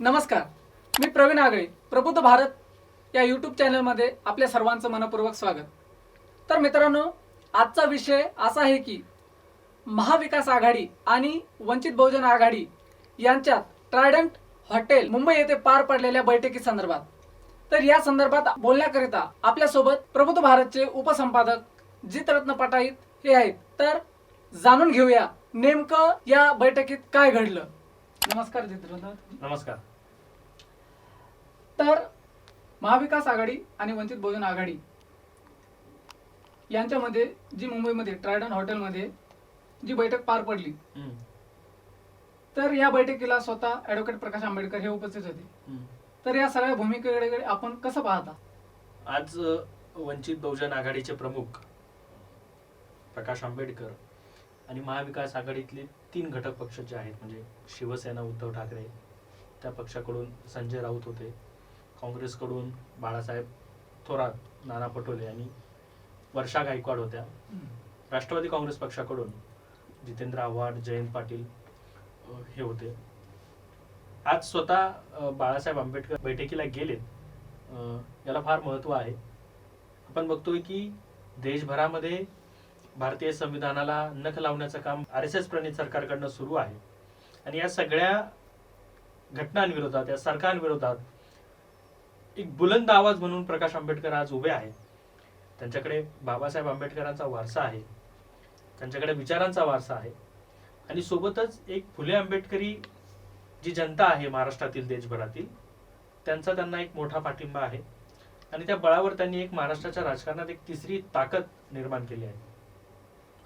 नमस्कार मी प्रवीण आगळे प्रबुद्ध भारत या यूट्यूब चॅनलमध्ये आपल्या सर्वांचं मनपूर्वक स्वागत. तर मित्रांनो आजचा विषय असा आहे की महाविकास आघाडी आणि वंचित बहुजन आघाडी यांच्यात ट्रायडंट हॉटेल मुंबई येथे पार पडलेल्या बैठकी संदर्भात. तर या संदर्भात बोलण्याकरिता आपल्यासोबत प्रबुद्ध भारतचे उपसंपादक जितरत्न पटाईत हे आहेत. तर जाणून घेऊया नेमकं या बैठकीत काय घडलं. नमस्कार जितरत्न. नमस्कार. तर महाविकास आघाडी आणि वंचित बहुजन आघाडी यांच्यामध्ये जी मुंबईमध्ये ट्रायडन हॉटेलमध्ये जी बैठक पार पडली तर या बैठकीला स्वतः ऍडव्होकेट प्रकाश आंबेडकर हे उपस्थित होते. तर या सगळ्या भूमिकेकडे आपण कसं पाहता? आज वंचित बहुजन आघाडीचे प्रमुख प्रकाश आंबेडकर आणि महाविकास आघाडीतले तीन घटक पक्ष जे आहेत म्हणजे शिवसेना उद्धव ठाकरे त्या पक्षाकडून संजय राऊत होते. काँग्रेसकडून बाळासाहेब थोरात नाना पटोले आणि वर्षा गायकवाड होत्या. राष्ट्रवादी काँग्रेस पक्षाकडून जितेंद्र आव्हाड जयंत पाटील हे होते. आज स्वतः बाळासाहेब आंबेडकर बैठकीला गेलेत. याला फार महत्त्व आहे. आपण बघतोय की देशभरामध्ये भारतीय संविधानाला नख लावण्याचं काम आर एस एस प्रणित सरकारकडनं सुरू आहे. आणि या सगळ्या घटनांविरोधात या सरकारविरोधात एक बुलंद आवाज म्हणून प्रकाश आंबेडकर आज उभे आहेत. त्यांच्याकडे बाबासाहेब आंबेडकरांचा वारसा आहे. त्यांच्याकडे विचारांचा वारसा आहे. आणि सोबतच एक फुले आंबेडकरी जी जनता आहे महाराष्ट्रातील देशभरातील त्यांचा त्यांना एक मोठा पाठिंबा आहे. आणि त्या बळावर त्यांनी एक महाराष्ट्राच्या राजकारणात एक तिसरी ताकद निर्माण केली आहे.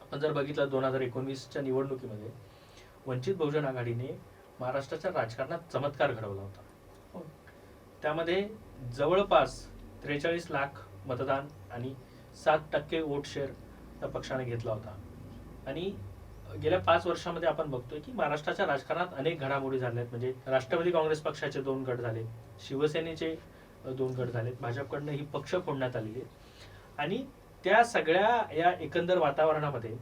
आपण जर बघितलं दोन हजार एकोणवीसच्या निवडणुकीमध्ये वंचित बहुजन आघाडीने महाराष्ट्राच्या राजकारणात चमत्कार घडवला होता. हो. त्यामध्ये जवळपास त्रेचाळीस लाख मतदान आणि सात टक्के वोट शेअर त्या पक्षाने घेतला होता. आणि गेल्या पाच वर्षामध्ये आपण बघतोय की महाराष्ट्राच्या राजकारणात अनेक घडामोडी झाल्या आहेत म्हणजे राष्ट्रवादी काँग्रेस पक्षाचे दोन गट झाले शिवसेनेचे दोन गट झालेत. भाजपकडनं ही पक्ष फोडण्यात आलेली आहेत. आणि त्या सगळ्या या एकंदर वातावरणामध्ये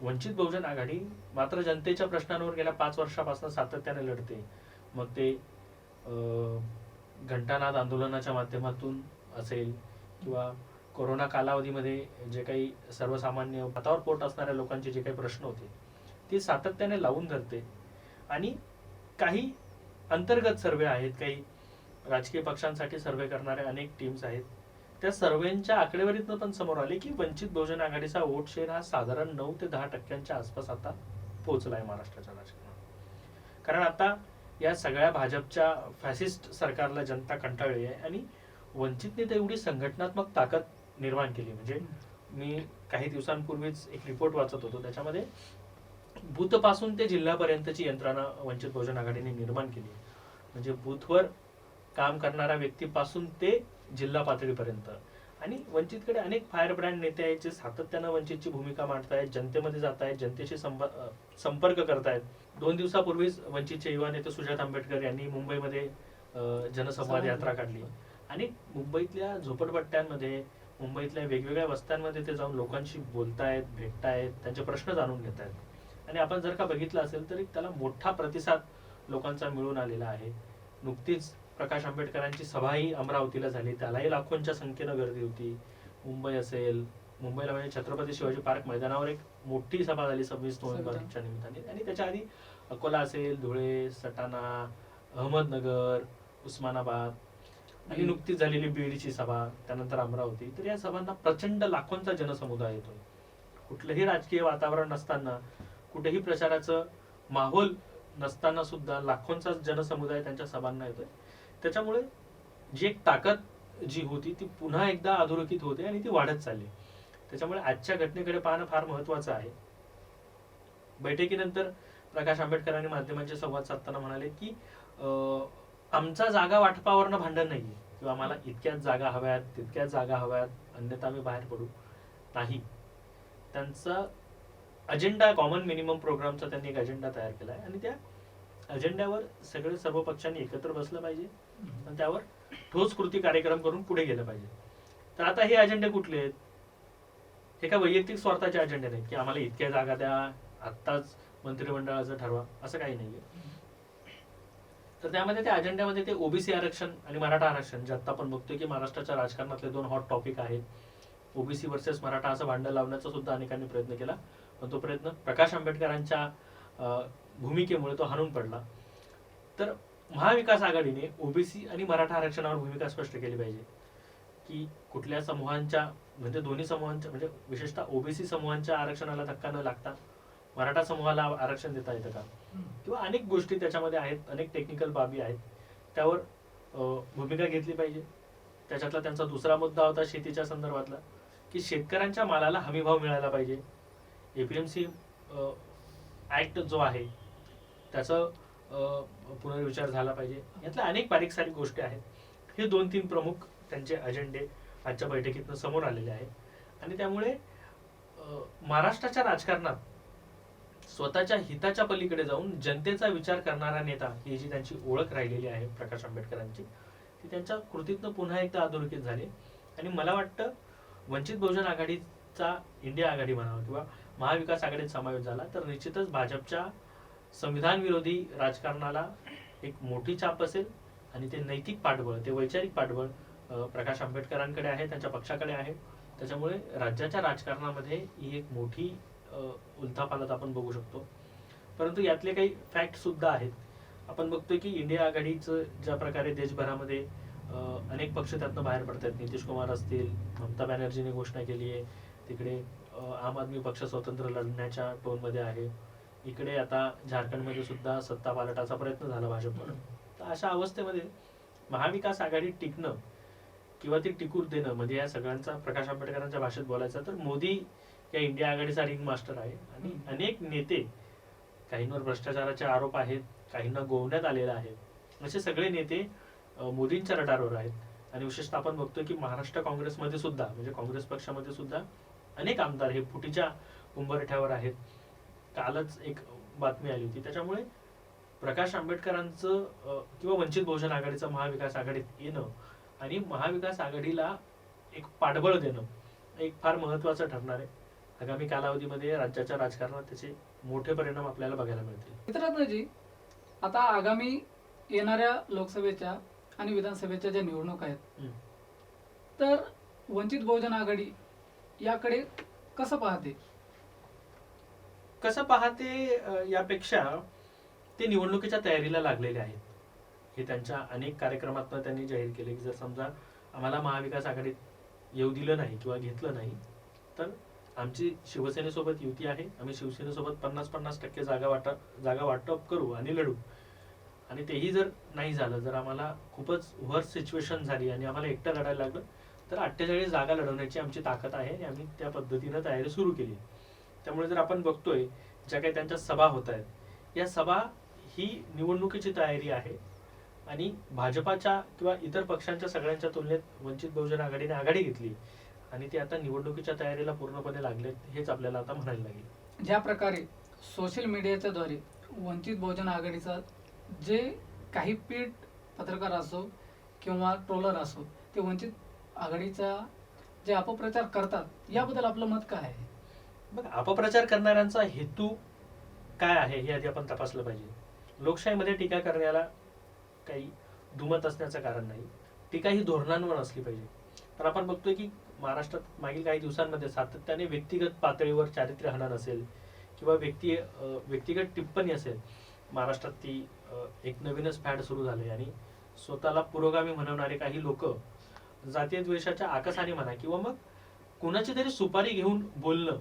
वंचित बहुजन आघाडी मात्र जनतेच्या प्रश्नांवर गेल्या पाच वर्षापासून सातत्याने लढते. मग ते घंटानाद आंदोलनाच्या माध्यमातून असेल किंवा कोरोना कालावधीमध्ये जे काही सर्वसामान्य हातावर पोट असणाऱ्या लोकांचे जे काही प्रश्न होते ते सातत्याने लावून धरते. आणि काही अंतर्गत सर्वे आहेत काही राजकीय पक्षांसाठी सर्वे करणाऱ्या अनेक टीम्स आहेत. त्या सर्वेंच्या आकडेवारीतनं पण समोर आले की वंचित बहुजन आघाडीचा वोट शेअर हा साधारण नऊ ते दहा टक्क्यांच्या आसपास आता पोहोचला आहे महाराष्ट्राच्या राजकारणात. कारण आता या सगळ्या भाजपच्या फॅसिस्ट सरकारला जनता कंटाळली आहे. आणि वंचितने तर एवढी संघटनात्मक ताकद निर्माण केली. म्हणजे मी काही दिवसांपूर्वीच एक रिपोर्ट वाचत होतो. त्याच्यामध्ये बूथपासून ते जिल्ह्यापर्यंतची यंत्रणा वंचित बहुजन आघाडीने निर्माण केली म्हणजे बूथवर काम करणाऱ्या व्यक्तीपासून ते जिल्हा पातळीपर्यंत. आणि वंचितकडे अनेक फायर ब्रँड नेते आहेत जे सातत्यानं वंचितची भूमिका मांडतायत जनतेमध्ये जात आहेत जनतेशी संपर्क करतायत. दोन दिवसापूर्वीच वंचितचे युवा नेते सुजात आंबेडकर यांनी मुंबईमध्ये जनसंवाद यात्रा काढली. आणि मुंबईतल्या झोपडपट्ट्यांमध्ये मुंबईतल्या वेगवेगळ्या वस्त्यांमध्ये ते जाऊन लोकांशी बोलतायत भेटतायत त्यांचे प्रश्न जाणून घेत आहेत आणि आपण जर का बघितलं असेल तर त्याला मोठा प्रतिसाद लोकांचा मिळून आलेला आहे. नुकतीच प्रकाश आंबेडकरांची सभाही अमरावतीला झाली. त्यालाही लाखोंच्या संख्येनं गर्दी होती. मुंबई असेल मुंबईला म्हणजे छत्रपती शिवाजी पार्क मैदानावर एक मोठी सभा झाली सव्वीस नोव्हेंबरच्या निमित्ताने. आणि त्याच्या आधी अकोला असेल धुळे सटाणा अहमदनगर उस्मानाबाद आणि. नुकतीच झालेली बीडची सभा त्यानंतर अमरावती. तर या सभांना प्रचंड लाखोंचा जनसमुदाय येतोय. कुठलंही राजकीय वातावरण नसताना कुठेही प्रचाराचं माहोल नसताना सुद्धा लाखोंचा जनसमुदाय त्यांच्या सभांना येतोय. त्याच्यामुळे जी एक ताकद जी होती ती पुन्हा एकदा अधोरेखित होते आणि ती वाढत चालली. त्याच्यामुळे आजच्या घटनेकडे पाहणं फार महत्वाचं आहे. बैठकीनंतर प्रकाश आंबेडकरांनी माध्यमांचे संवाद साधताना म्हणाले की आमचा जागा वाटपावरनं भांडण नाहीये. किंवा आम्हाला इतक्याच जागा हव्यात तितक्याच जागा हव्यात अन्यथा आम्ही बाहेर पडू नाही. त्यांचा अजेंडा कॉमन मिनिमम प्रोग्रामचा त्यांनी एक अजेंडा तयार केला आहे आणि त्या अजेंड्यावर सगळे सर्व पक्षांनी एकत्र बसलं पाहिजे. आणि त्यावर ठोस कृती कार्यक्रम करून पुढे गेलं पाहिजे. तर आता हे अजेंडे कुठले आहेत? हे काय वैयक्तिक स्वार्थाचे अजेंडे नाहीत की आम्हाला इतक्या जागा द्या आत्ताच मंत्रिमंडळाचं ठरवा असं काही नाहीये. तर त्यामध्ये त्या अजेंड्यामध्ये ते ओबीसी आरक्षण आणि मराठा आरक्षण जे आता आपण बघतोय की महाराष्ट्राच्या राजकारणातले दोन हॉट टॉपिक आहेत. ओबीसी वर्सेस मराठा असं भांडण लावण्याचा सुद्धा अनेकांनी प्रयत्न केला. पण तो प्रयत्न प्रकाश आंबेडकरांच्या भूमिकेमुळे तो हाणून पडला. तर महाविकास आघाडीने ओबीसी आणि मराठा आरक्षणावर भूमिका स्पष्ट केली पाहिजे. की कुठल्या समूहांच्या म्हणजे दोन्ही समूहांच्या म्हणजे विशेषतः ओबीसी समूहांच्या आरक्षणाला धक्का न लागता मराठा समूहाला आरक्षण देता येतं का? किंवा अनेक गोष्टी त्याच्यामध्ये आहेत अनेक टेक्निकल बाबी आहेत. त्यावर भूमिका घेतली पाहिजे. त्याच्यातला त्यांचा दुसरा मुद्दा होता शेतीच्या संदर्भातला की शेतकऱ्यांच्या मालाला हमीभाव मिळाला पाहिजे. एपीएमसी ऍक्ट जो आहे त्याचं पुनर्विचार झाला पाहिजे. यातल्या अनेक बारीक सारीक गोष्टी आहेत. हे दोन तीन प्रमुख त्यांचे अजेंडे आजच्या बैठकीतनं समोर आलेले आहेत. आणि त्यामुळे महाराष्ट्राच्या राजकारणात स्वतःच्या हिताच्या पलीकडे जाऊन जनतेचा विचार करणारा नेता ही जी त्यांची ओळख राहिलेली आहे प्रकाश आंबेडकरांची ती त्यांच्या कृतीतनं पुन्हा एकदा अधोरेखित झाली. आणि मला वाटतं वंचित बहुजन आघाडीचा इंडिया आघाडी म्हणावं किंवा महाविकास आघाडीत समावेश झाला तर निश्चितच भाजपच्या संविधान विरोधी राजकारणाला एक मोठी छाप असेल आणि ते नैतिक पाठबळ ते वैचारिक पाठबळ प्रकाश आंबेडकरांकडे आहे त्यांच्या पक्षाकडे आहे. त्याच्यामुळे राज्याच्या राजकारणामध्ये ही एक मोठी उलथापालत आपण बघू शकतो. परंतु यातले काही फॅक्ट सुद्धा आहेत. आपण बघतोय की इंडिया आघाडीचं ज्या प्रकारे देशभरामध्ये अनेक पक्ष त्यातनं बाहेर पडतात. नितीश कुमार असतील ममता बॅनर्जीने घोषणा केली आहे. तिकडे आम आदमी पक्ष स्वतंत्र लढण्याच्या टोनमध्ये आहे. इकडे आता झारखंडमध्ये सुद्धा सत्ता पालटाचा प्रयत्न झाला भाजपकडून. तर अशा अवस्थेमध्ये महाविकास आघाडी टिकणं किंवा ती टिकून देणं म्हणजे या सगळ्यांचा प्रकाश आंबेडकरांच्या भाषेत बोलायचं तर मोदी या इंडिया आघाडीचा रिंग मास्टर आहे. आणि अनेक नेते काहींवर भ्रष्टाचाराचे आरोप आहेत काहींना गोवण्यात आलेले आहेत असे सगळे नेते मोदींच्या रडारवर आहेत. आणि विशेषतः आपण बघतोय की महाराष्ट्र काँग्रेसमध्ये सुद्धा म्हणजे काँग्रेस पक्षामध्ये सुद्धा अनेक आमदार हे फुटीच्या उंबरठ्यावर आहेत. कालच एक बातमी आली होती. त्याच्यामुळे प्रकाश आंबेडकरांचं किंवा वंचित बहुजन आघाडीचं महाविकास आघाडीत येणं आणि महाविकास आघाडीला एक पाठबळ देणं एक फार महत्वाचं ठरणार आहे. आगामी कालावधीमध्ये राज्याच्या राजकारणात त्याचे मोठे परिणाम आपल्याला बघायला मिळतील. मित्ररत्नजी आता आगामी येणाऱ्या लोकसभेच्या आणि विधानसभेच्या ज्या निवडणूक आहेत. तर वंचित बहुजन आघाडी याकडे कसं पाहते? कसं पाहते यापेक्षा ते निवडणुकीच्या तयारीला लागलेले आहेत. हे त्यांच्या अनेक कार्यक्रमात त्यांनी जाहीर केले की जर समजा आम्हाला महाविकास आघाडीत येऊ दिलं नाही किंवा घेतलं नाही तर आमची शिवसेनेसोबत युती आहे. आम्ही शिवसेनेसोबत पन्नास पन्नास टक्के जागा वाटा जागा वाटप करू आणि लढू. आणि तेही जर नाही झालं जर आम्हाला खूपच वर्स सिच्युएशन झाली आणि आम्हाला एकटं लढायला लागलं तर अठ्ठेचाळीस जागा लढवण्याची आमची ताकद आहे आणि आम्ही त्या पद्धतीनं तयारी सुरू केली. त्यामुळे जर आपण बघतोय ज्या काही त्यांच्या सभा होत आहेत या सभा ही निवडणुकीची तयारी आहे आणि भाजपाच्या किंवा इतर पक्षांच्या सगळ्यांच्या तुलनेत वंचित बहुजन आघाडीने आघाडी घेतली आणि ते आता निवडणुकीच्या तयारीला पूर्णपणे लागलेत हेच आपल्याला आता म्हणायला लागेल. ज्या प्रकारे सोशल मीडियाच्या द्वारे वंचित बहुजन आघाडीचा जे काही पीठ पत्रकार असो किंवा ट्रोलर असो ते वंचित आघाडीचा जे अपप्रचार करतात याबद्दल आपलं मत काय आहे? मग अपप्रचार करणाऱ्यांचा हेतू काय आहे हे आधी आपण तपासलं पाहिजे. लोकशाहीमध्ये टीका करण्याला काही दुमत असण्याचं कारण नाही. टीका ही धोरणांवर असली पाहिजे. तर आपण बघतोय की महाराष्ट्रात मागील काही दिवसांमध्ये सातत्याने व्यक्तिगत पातळीवर चारित्र्य हनन असेल किंवा व्यक्ती व्यक्तिगत टिप्पणी असेल महाराष्ट्रात ती एक नवीनच फॅड सुरू झाले आणि स्वतःला पुरोगामी म्हणवणारे काही लोक जातीय द्वेषाच्या आकसाने म्हणा किंवा मग कुणाची तरी सुपारी घेऊन बोलणं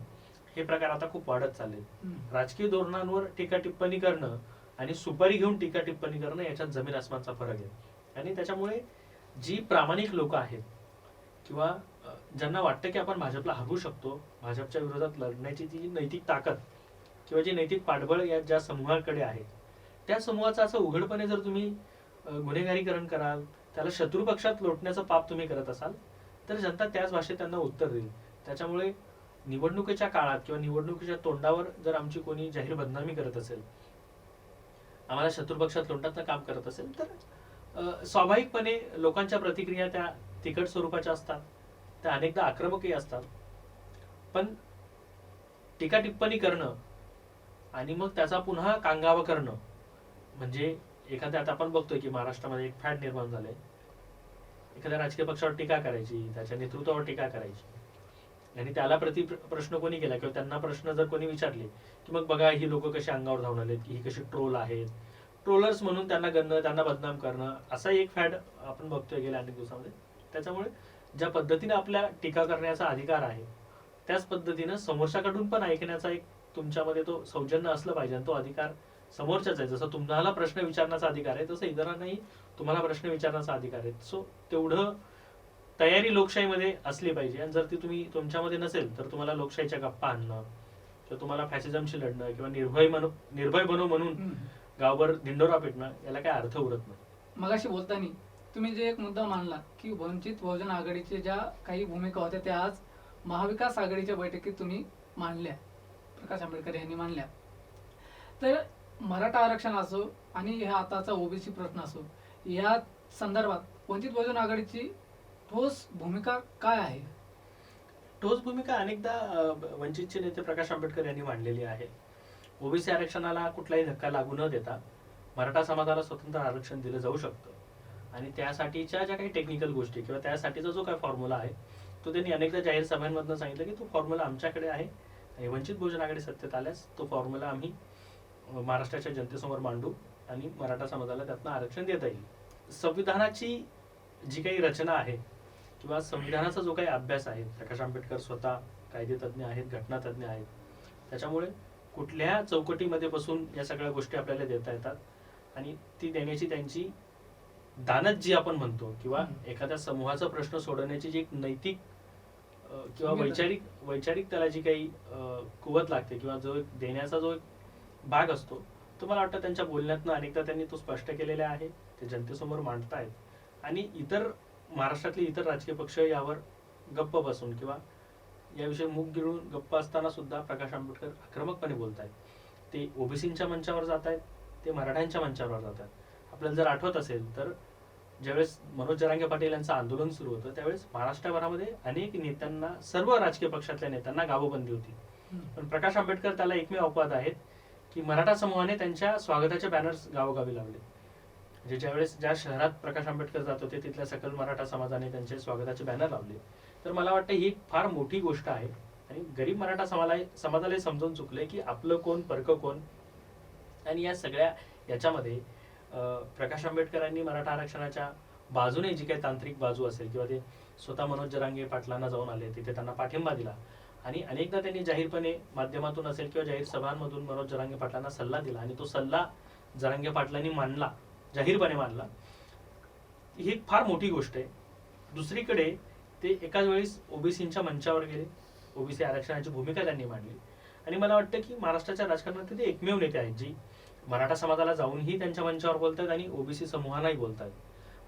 हे प्रकार आता खूप वाढत चालले राजकीय धोरणांवर टीका टिप्पणी करणं आणि सुपारी घेऊन टीका टिप्पणी करणं याच्यात जमीन आसमानचा फरक आहे. आणि त्याच्यामुळे जी प्रामाणिक लोक आहेत किंवा ज्यांना वाटतं की आपण भाजपला हरवू शकतो भाजपच्या विरोधात लढण्याची जी नैतिक ताकद किंवा जी नैतिक पाठबळ या ज्या समूहाकडे आहे त्या समूहाचं असं उघडपणे जर तुम्ही गुन्हेगारीकरण कराल त्याला शत्रू पक्षात लोटण्याचं पाप तुम्ही करत असाल तर जनता त्याच भाषेत त्यांना उत्तर देईल. त्याच्यामुळे निवडणुकीच्या काळात किंवा निवडणुकीच्या तोंडावर जर आमची कोणी जाहीर बदनामी करत असेल आम्हाला शत्रुपक्षात तोंडात काम करत असेल तर स्वाभाविकपणे लोकांच्या प्रतिक्रिया त्या तिखट स्वरूपाच्या असतात त्या अनेकदा आक्रमकही असतात. पण टीका टिप्पणी करणं आणि मग त्याचा पुन्हा कांगावा करणं म्हणजे एखाद्या आता आपण बघतोय की महाराष्ट्रामध्ये एक फॅट निर्माण झालंय. एखाद्या राजकीय पक्षावर टीका करायची त्याच्या नेतृत्वावर टीका करायची. आणि त्याला प्रति प्रश्न कोणी केला? किंवा त्यांना प्रश्न जर कोणी विचारले की मग बघा ही लोक कशी अंगावर धावून आलेत की ही कशी ट्रोल आहेत? ट्रोलर्स म्हणून त्यांना गणणं त्यांना बदनाम करणं असा एक फॅड आपण बघतोय गेल्या अनेक दिवसामध्ये. त्याच्यामुळे ज्या पद्धतीने आपल्या टीका करण्याचा अधिकार आहे त्याच पद्धतीनं समोरच्याकडून पण ऐकण्याचा एक तुमच्यामध्ये तो सौजन्य असलं पाहिजे आणि तो अधिकार समोरच्याच आहे. जसं तुम्हाला प्रश्न विचारण्याचा अधिकार आहे तसं इतरांनाही तुम्हाला प्रश्न विचारण्याचा अधिकार आहे. सो तेवढं तयारी लोकशाहीमध्ये असली पाहिजे. आणि जर ती तुम्ही तुमच्यामध्ये नसेल तर तुम्हाला लोकशाहीच्या गप्पा आणणं किंवा तुम्हाला फॅसिझमशी लढणं किंवा निर्भय निर्भय बनव म्हणून गावभर दिंडोरा पेटणं याला काय अर्थ उरत नाही. मगाशी बोलताना तुम्ही जे एक मुद्दा मांडला की वंचित बहुजन आघाडीचे ज्या काही भूमिका होत्या त्या आज महाविकास आघाडीच्या बैठकीत तुम्ही मांडल्या. प्रकाश आंबेडकर यांनी मांडल्या. तर मराठा आरक्षण असो आणि ह्या आताचा ओबीसी प्रश्न असो या संदर्भात वंचित बहुजन आघाडीची ठोस भूमिका काय आहे? ठोस भूमिका अनेकदा वंचितचे नेते प्रकाश आंबेडकर यांनी मांडलेली आहे. ओबीसी आरक्षणाला कुठलाही धक्का लागू न देता मराठा समाजाला स्वतंत्र आरक्षण दिलं जाऊ शकतं. आणि त्यासाठीच्या ज्या काही टेक्निकल गोष्टी किंवा त्यासाठीचा जो काही फॉर्म्युला आहे तो त्यांनी अनेकदा जाहीर सभांमधनं सांगितलं की तो फॉर्म्युला आमच्याकडे आहे. आणि वंचित बहुजन आघाडी सत्तेत आल्यास तो फॉर्म्युला आम्ही महाराष्ट्राच्या जनतेसमोर मांडू आणि मराठा समाजाला त्यातनं आरक्षण देता येईल. संविधानाची जी काही रचना आहे किंवा संविधानाचा जो काही अभ्यास आहे प्रकाश आंबेडकर स्वतः कायदेतज्ञ आहेत घटनातज्ञ आहेत त्याच्यामुळे कुठल्या चौकटीमध्ये बसून या सगळ्या गोष्टी आपल्याला देता येतात आणि ती देण्याची त्यांची दानत जी आपण म्हणतो किंवा. एखाद्या समूहाचा प्रश्न सोडवण्याची जी एक नैतिक किंवा. वैचारिक वैचारिक त्याला जी काही कुवत लागते किंवा जो एक देण्याचा जो एक भाग असतो तो मला वाटतं त्यांच्या बोलण्यातनं अनेकदा त्यांनी तो स्पष्ट केलेला आहे ते जनतेसमोर मांडतायत आणि इतर महाराष्ट्रातले इतर राजकीय पक्ष यावर गप्प बसून किंवा याविषयी मुख गिळून गप्प असताना सुद्धा प्रकाश आंबेडकर आक्रमकपणे बोलत आहेत ते ओबीसींच्या मंचावर जात आहेत ते मराठ्यांच्या मंचावर जात आहेत आपल्याला जर आठवत असेल तर ज्यावेळेस मनोज जरांगे पाटील यांचं आंदोलन सुरू होतं त्यावेळेस महाराष्ट्रभरामध्ये अनेक नेत्यांना सर्व राजकीय पक्षातल्या नेत्यांना गावबंदी होती. पण प्रकाश आंबेडकर त्याला एकमेव अपवाद आहेत की मराठा समूहाने त्यांच्या स्वागताचे बॅनर्स गावोगावी लावले. म्हणजे ज्यावेळेस ज्या शहरात प्रकाश आंबेडकर जात होते तिथल्या सकल मराठा समाजाने त्यांचे स्वागताचे बॅनर लावले. तर मला वाटतं ही फार मोठी गोष्ट आहे. आणि गरीब मराठा समाला समाजाला समजून चुकले की आपलं कोण परक कोण? आणि या सगळ्या याच्यामध्ये प्रकाश आंबेडकरांनी मराठा आरक्षणाच्या बाजूने जी काही तांत्रिक बाजू असेल किंवा ते स्वतः मनोज जरांगे पाटलांना जाऊन आले तिथे त्यांना पाठिंबा दिला. आणि अनेकदा त्यांनी जाहीरपणे माध्यमातून असेल किंवा जाहीर सभांमधून मनोज जरांगे पाटलांना सल्ला दिला. आणि तो सल्ला जरांगे पाटलांनी मांडला जाहीरपणे मांडला ही फार मोठी गोष्ट आहे. दुसरीकडे ते एकाच वेळेस ओबीसींच्या मंचावर गेले. ओबीसी आरक्षणाची भूमिका त्यांनी मांडली. आणि मला वाटतं की महाराष्ट्राच्या राजकारणात ते एकमेव नेते आहेत जी मराठा समाजाला जाऊनही त्यांच्या मंचावर बोलतात आणि ओबीसी समूहांनाही बोलतात.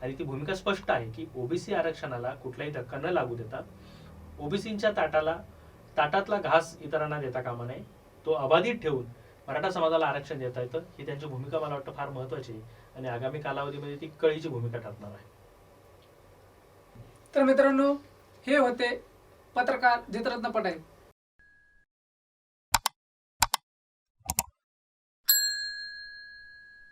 आणि ती भूमिका स्पष्ट आहे की ओबीसी आरक्षणाला कुठलाही धक्का न लागू देता ओबीसींच्या ताटाला ताटातला घास इतरांना देता कामा नये. तो अबाधित ठेवून मराठा समाजाला आरक्षण देता येतं. ही त्यांची भूमिका मला वाटतं फार महत्वाची आहे. आणि आगामी कालावधीमध्ये ती कळीची भूमिका ठरणार आहे. तर मित्रांनो हे होते पत्रकार जितरत्न पटेल.